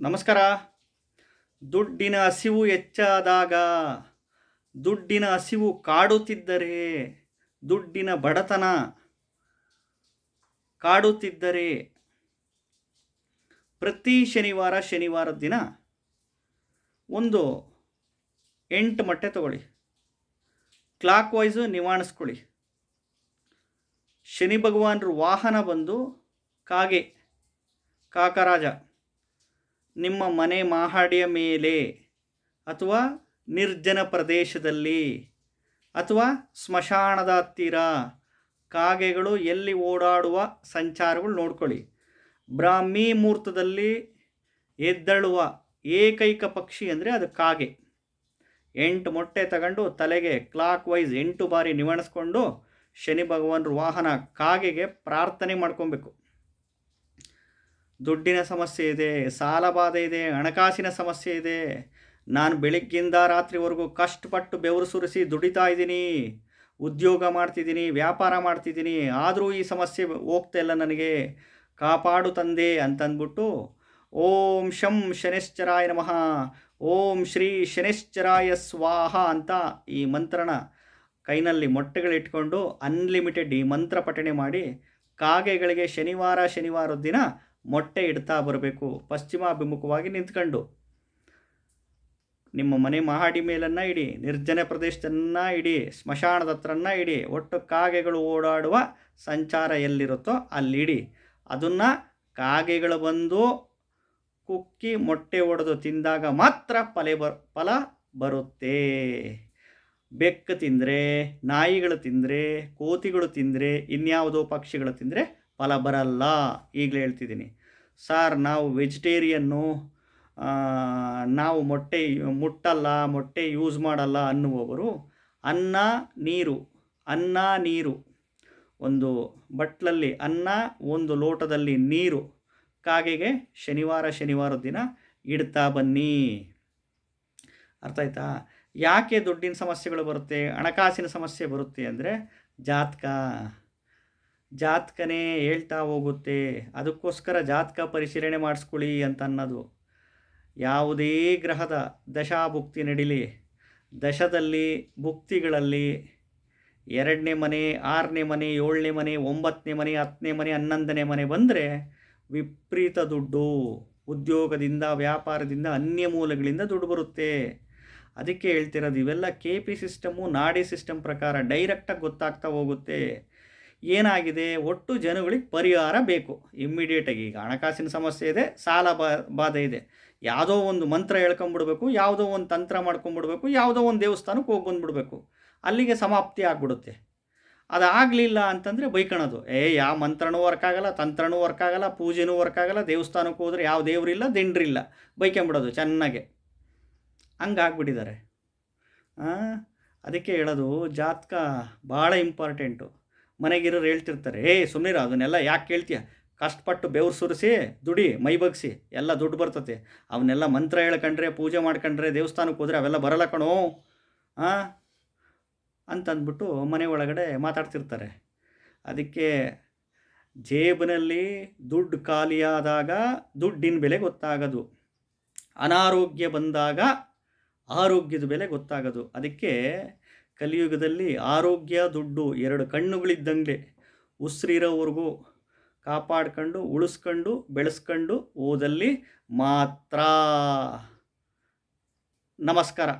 ನಮಸ್ಕಾರ. ದುಡ್ಡಿನ ಹಸಿವು ಹೆಚ್ಚಾದಾಗ, ದುಡ್ಡಿನ ಹಸಿವು ಕಾಡುತ್ತಿದ್ದರೆ, ದುಡ್ಡಿನ ಬಡತನ ಕಾಡುತ್ತಿದ್ದರೆ, ಪ್ರತಿ ಶನಿವಾರ ಶನಿವಾರದ ದಿನ ಒಂದು ಎಂಟು ಮೊಟ್ಟೆ ತಗೊಳ್ಳಿ. Clock wise ನಿವಾಣಿಸ್ಕೊಳ್ಳಿ. ಶನಿ ಭಗವಾನರು ವಾಹನ ಬಂದು ಕಾಗೆ, ಕಾಕರಾಜ ನಿಮ್ಮ ಮನೆ ಮಹಡಿಯ ಮೇಲೆ ಅಥವಾ ನಿರ್ಜನ ಪ್ರದೇಶದಲ್ಲಿ ಅಥವಾ ಸ್ಮಶಾನದ ಹತ್ತಿರ ಕಾಗೆಗಳು ಎಲ್ಲಿ ಓಡಾಡುವ ಸಂಚಾರಗಳು ನೋಡ್ಕೊಳ್ಳಿ. ಬ್ರಾಹ್ಮಿ ಮುಹೂರ್ತದಲ್ಲಿ ಎದ್ದಳುವ ಏಕೈಕ ಪಕ್ಷಿ ಅಂದರೆ ಅದು ಕಾಗೆ. ಎಂಟು ಮೊಟ್ಟೆ ತಗೊಂಡು ತಲೆಗೆ ಕ್ಲಾಕ್ ವೈಸ್ ಎಂಟು ಬಾರಿ ನಿವಣಿಸ್ಕೊಂಡು ಶನಿ ಭಗವಾನರು ವಾಹನ ಕಾಗೆಗೆ ಪ್ರಾರ್ಥನೆ ಮಾಡ್ಕೊಬೇಕು. ದುಡ್ಡಿನ ಸಮಸ್ಯೆ ಇದೆ, ಸಾಲ ಬಾಧೆ ಇದೆ, ಹಣಕಾಸಿನ ಸಮಸ್ಯೆ ಇದೆ. ನಾನು ಬೆಳಿಗ್ಗೆಯಿಂದ ರಾತ್ರಿವರೆಗೂ ಕಷ್ಟಪಟ್ಟು ಬೆವರು ಸುರಿಸಿ ದುಡಿತಾ ಇದ್ದೀನಿ. ಉದ್ಯೋಗ ಮಾಡ್ತಿದ್ದೀನಿ, ವ್ಯಾಪಾರ ಮಾಡ್ತಿದ್ದೀನಿ. ಆದರೂ ಈ ಸಮಸ್ಯೆ ಹೋಗ್ತಾ ಇಲ್ಲ ನನಗೆ. ಕಾಪಾಡು ತಂದೆ ಅಂತಂದ್ಬಿಟ್ಟು ಓಂ ಶಂ ಶನಿಶ್ಚರಾಯ ನಮಃ. ಓಂ ಶ್ರೀ ಶನಿಶ್ಚರಾಯ ಸ್ವಾಹ ಅಂತ ಈ ಮಂತ್ರನ ಕೈನಲ್ಲಿ ಮೊಟ್ಟೆಗಳಿಟ್ಕೊಂಡು ಅನ್ಲಿಮಿಟೆಡ್ ಈ ಮಂತ್ರ ಪಠಣೆ ಮಾಡಿ ಕಾಗೆಗಳಿಗೆ ಶನಿವಾರ ಶನಿವಾರದ ದಿನ ಮೊಟ್ಟೆ ಇಡ್ತಾ ಬರಬೇಕು. ಪಶ್ಚಿಮಾಭಿಮುಖವಾಗಿ ನಿಂತ್ಕೊಂಡು. ನಿಮ್ಮ ಮನೆ ಮಹಾಡಿ ಮೇಲನ್ನು ಇಡಿ, ನಿರ್ಜನ ಪ್ರದೇಶದನ್ನ ಇಡಿ, ಸ್ಮಶಾನದ ಹತ್ರನ್ನ ಇಡಿ, ಒಟ್ಟು ಕಾಗೆಗಳು ಓಡಾಡುವ ಸಂಚಾರ ಎಲ್ಲಿರುತ್ತೋ ಅಲ್ಲಿಡಿ. ಅದನ್ನು ಕಾಗೆಗಳು ಬಂದು ಕುಕ್ಕಿ ಮೊಟ್ಟೆ ಒಡೆದು ತಿಂದಾಗ ಮಾತ್ರ ಫಲೆ ಬರ್ ಫಲ ಬರುತ್ತೆ. ಬೆಕ್ಕು ತಿಂದರೆ, ನಾಯಿಗಳು ತಿಂದರೆ, ಕೋತಿಗಳು ತಿಂದರೆ, ಇನ್ಯಾವುದೋ ಪಕ್ಷಿಗಳು ತಿಂದರೆ ಫಲ ಬರಲ್ಲ. ಈಗಲೇ ಹೇಳ್ತಿದ್ದೀನಿ. ಸಾರ್, ನಾವು ವೆಜಿಟೇರಿಯನ್ನು ನಾವು ಮೊಟ್ಟೆ ಮುಟ್ಟಲ್ಲ, ಮೊಟ್ಟೆ ಯೂಸ್ ಮಾಡಲ್ಲ ಅನ್ನುವವರು ಅನ್ನ, ನೀರು ಅನ್ನ, ನೀರು, ಒಂದು ಬಟ್ಲಲ್ಲಿ ಅನ್ನ, ಒಂದು ಲೋಟದಲ್ಲಿ ನೀರು, ಕಾಗೆಗೆ ಶನಿವಾರ ಶನಿವಾರದ ದಿನ ಇಡ್ತಾ ಬನ್ನಿ. ಅರ್ಥ ಆಯ್ತಾ? ಯಾಕೆ ದುಡ್ಡಿನ ಸಮಸ್ಯೆಗಳು ಬರುತ್ತೆ, ಹಣಕಾಸಿನ ಸಮಸ್ಯೆ ಬರುತ್ತೆ ಅಂದರೆ ಜಾತಕ. ಜಾತಕನೇ ಹೇಳ್ತಾ ಹೋಗುತ್ತೆ. ಅದಕ್ಕೋಸ್ಕರ ಜಾತಕ ಪರಿಶೀಲನೆ ಮಾಡಿಸ್ಕೊಳ್ಳಿ ಅಂತ ಅನ್ನೋದು. ಯಾವುದೇ ಗ್ರಹದ ದಶಾಭುಕ್ತಿ ನಡೀಲಿ. ದಶದಲ್ಲಿ ಭುಕ್ತಿಗಳಲ್ಲಿ ಎರಡನೇ ಮನೆ, ಆರನೇ ಮನೆ, ಏಳನೇ ಮನೆ, ಒಂಬತ್ತನೇ ಮನೆ, ಹತ್ತನೇ ಮನೆ, ಹನ್ನೊಂದನೇ ಮನೆ ಬಂದರೆ ವಿಪರೀತ ದುಡ್ಡು. ಉದ್ಯೋಗದಿಂದ, ವ್ಯಾಪಾರದಿಂದ, ಅನ್ಯ ಮೂಲಗಳಿಂದ ದುಡ್ಡು ಬರುತ್ತೆ. ಅದಕ್ಕೆ ಹೇಳ್ತಿರೋದು ಇವೆಲ್ಲ ಕೆ ಪಿ ಸಿಸ್ಟಮು, ನಾಡಿ ಸಿಸ್ಟಮ್ ಪ್ರಕಾರ ಡೈರೆಕ್ಟಾಗಿ ಗೊತ್ತಾಗ್ತಾ ಹೋಗುತ್ತೆ. ಏನಾಗಿದೆ? ಒಟ್ಟು ಜನಗಳಿಗೆ ಪರಿಹಾರ ಬೇಕು. ಇಮ್ಮಿಡಿಯೇಟಾಗಿ ಈಗ ಹಣಕಾಸಿನ ಸಮಸ್ಯೆ ಇದೆ, ಸಾಲ ಬಾ, ಬಾಧೆ ಇದೆ. ಯಾವುದೋ ಒಂದು ಮಂತ್ರ ಹೇಳ್ಕೊಂಬಿಡ್ಬೇಕು, ಯಾವುದೋ ಒಂದು ತಂತ್ರ ಮಾಡ್ಕೊಂಬಿಡ್ಬೇಕು, ಯಾವುದೋ ಒಂದು ದೇವಸ್ಥಾನಕ್ಕೆ ಹೋಗಿ ಬಂದುಬಿಡ್ಬೇಕು. ಅಲ್ಲಿಗೆ ಸಮಾಪ್ತಿ ಆಗಿಬಿಡುತ್ತೆ. ಅದಾಗಲಿಲ್ಲ ಅಂತಂದರೆ ಬೈಕಣೋದು. ಏ ಯಾವ ಮಂತ್ರನೂ ವರ್ಕ್ ಆಗಲ್ಲ, ತಂತ್ರನೂ ವರ್ಕ್ ಆಗಲ್ಲ, ಪೂಜೆನೂ ವರ್ಕ್ ಆಗಲ್ಲ, ದೇವಸ್ಥಾನಕ್ಕೆ ಹೋದರೆ ಯಾವ ದೇವರಿಲ್ಲ ದಿಂಡ್ರಿಲ್ಲ. ಬೈಕೊಂಬಿಡೋದು ಚೆನ್ನಾಗೆ. ಹಂಗಾಗ್ಬಿಟ್ಟಿದ್ದಾರೆ. ಅದಕ್ಕೆ ಹೇಳೋದು ಜಾತಕ ಭಾಳ ಇಂಪಾರ್ಟೆಂಟು ಮನೆಗಿರೋರು ಹೇಳ್ತಿರ್ತಾರೆ ಏ ಸುಮ್ಮನಿರ ಅದನ್ನೆಲ್ಲ ಯಾಕೆ ಕೇಳ್ತೀಯ? ಕಷ್ಟಪಟ್ಟು ಬೆವ್ರು ಸುರಿಸಿ, ದುಡಿ, ಮೈ ಬಗ್ಸಿ, ಎಲ್ಲ ದುಡ್ಡು ಬರ್ತತೆ. ಅವನ್ನೆಲ್ಲ ಮಂತ್ರ ಹೇಳ್ಕಂಡ್ರೆ, ಪೂಜೆ ಮಾಡ್ಕೊಂಡ್ರೆ ದೇವಸ್ಥಾನಕ್ಕೆ ಹೋದರೆ ಅವೆಲ್ಲ ಬರಲ್ಲ ಕಣೋ. ಹಾಂ ಅಂತಂದ್ಬಿಟ್ಟು ಮನೆ ಒಳಗಡೆ ಮಾತಾಡ್ತಿರ್ತಾರೆ. ಅದಕ್ಕೆ ಜೇಬಿನಲ್ಲಿ ದುಡ್ಡು ಖಾಲಿಯಾದಾಗ ದುಡ್ಡಿನ ಬೆಲೆ ಗೊತ್ತಾಗೋದು. ಅನಾರೋಗ್ಯ ಬಂದಾಗ ಆರೋಗ್ಯದ ಬೆಲೆ ಗೊತ್ತಾಗೋದು. ಅದಕ್ಕೆ ಕಲಿಯುಗದಲ್ಲಿ ಆರೋಗ್ಯ ದುಡ್ಡು ಎರಡು ಕಣ್ಣುಗಳಿದ್ದಂಗೆ ಉಸಿರಿರೋವರೆಗೂ ಕಾಪಾಡ್ಕೊಂಡು ಉಳಿಸ್ಕೊಂಡು ಬೆಳೆಸ್ಕೊಂಡು ಓದಲ್ಲಿ ಮಾತ್ರ. ನಮಸ್ಕಾರ.